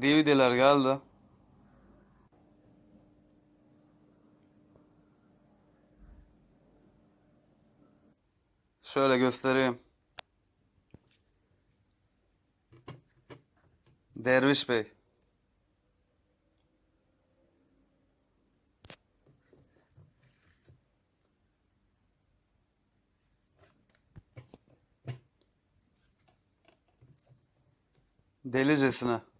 DVD'ler geldi. Şöyle göstereyim. Derviş Bey. Delicesine.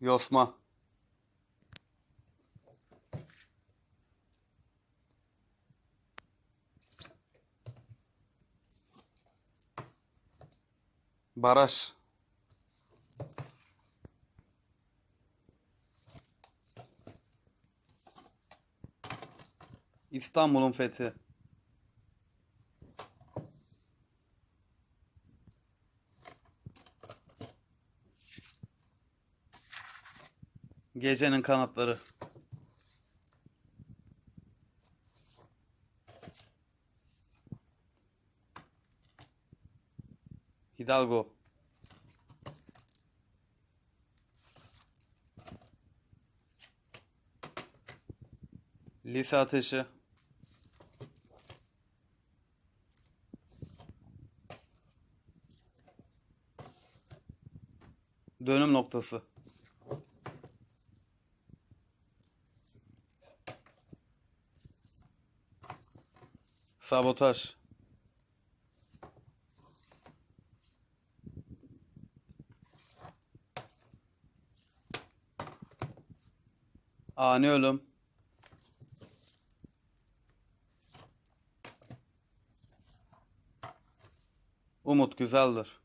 Yosma. Baraj. İstanbul'un fethi. Gecenin kanatları. Hidalgo. Lise ateşi. Dönüm noktası. Sabotaj. Ani ölüm. Umut güzeldir.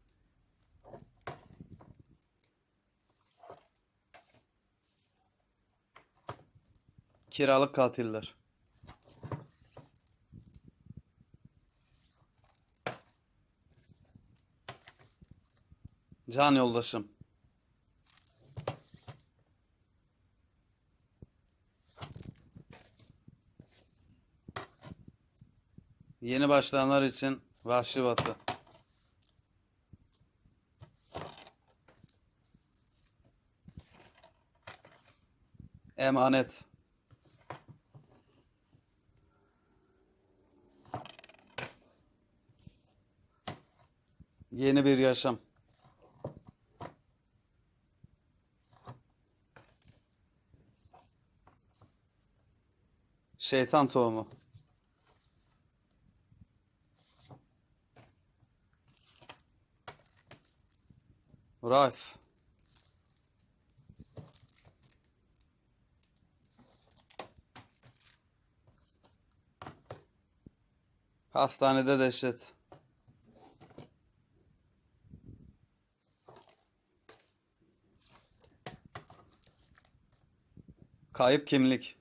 Kiralık katiller. Can yoldaşım. Yeni başlayanlar için Vahşi Batı. Emanet. Yeni bir yaşam. Şeytan tohumu. Rice. Hastanede dehşet. Kayıp kimlik.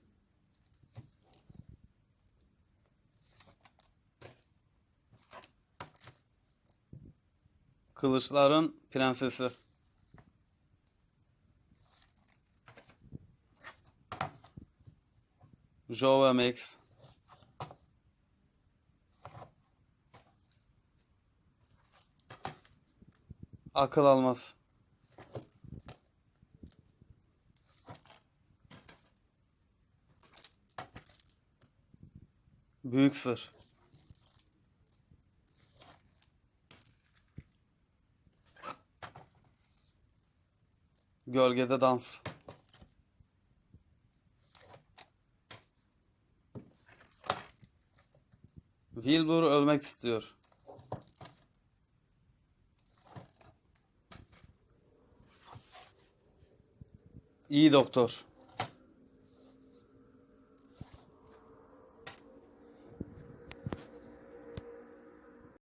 Kılıçların prensesi. Joe Max. Akıl almaz. Büyük sır. Gölgede dans. Wilbur ölmek istiyor. İyi doktor.